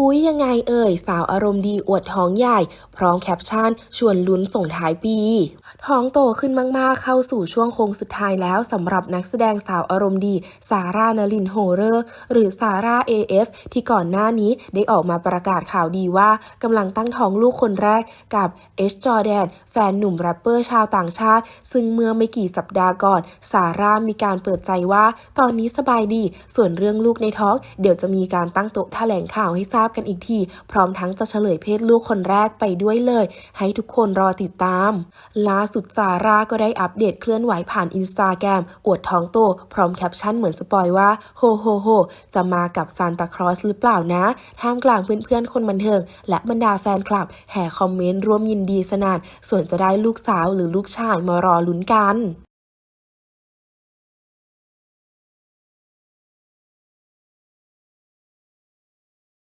อุ๊ยยังไงเอ่ย สาวอารมณ์ดีอวดท้องใหญ่ พร้อมแคปชั่น ชวนลุ้นส่งท้ายปี ท้องโตขึ้นมากๆ เข้าสู่ช่วงโค้งสุดท้ายแล้วสำหรับนักแสดงสาวอารมณ์ดี ซาร่านลินโฮเรอร์ หรือซาร่า AF ที่ก่อนหน้านี้ได้ออกมาประกาศข่าวดีว่ากำลังตั้งท้องลูกคนแรกกับเอชจอแดน แฟนหนุ่มแรปเปอร์ชาวต่างชาติ ซึ่งเมื่อไม่กี่สัปดาห์ก่อน ซาร่ามีการเปิดใจว่า ตอนนี้สบายดี ส่วนเรื่องลูกในท้อง เดี๋ยวจะมีการตั้งโต๊ะแถลงข่าวให้ทราบกันอีกที พร้อมทั้งจะเฉลยเพศลูกคนแรกไปด้วยเลย ให้ทุกคนรอติดตาม ล่าสุดซาร่าก็ได้อัปเดตเคลื่อนไหวผ่านอินสตาแกรมอวดท้องโต พร้อมแคปชั่นเหมือนสปอยว่าโฮโฮโฮจะมากับซานตาคลอสหรือเปล่านะ ท่ามกลางเพื่อนๆคนบันเทิง และบรรดาแฟนคลับ แห่คอมเมนต์ร่วมยินดีสนาน ส่วนจะได้ลูกสาวหรือลูกชายมารอลุ้นกัน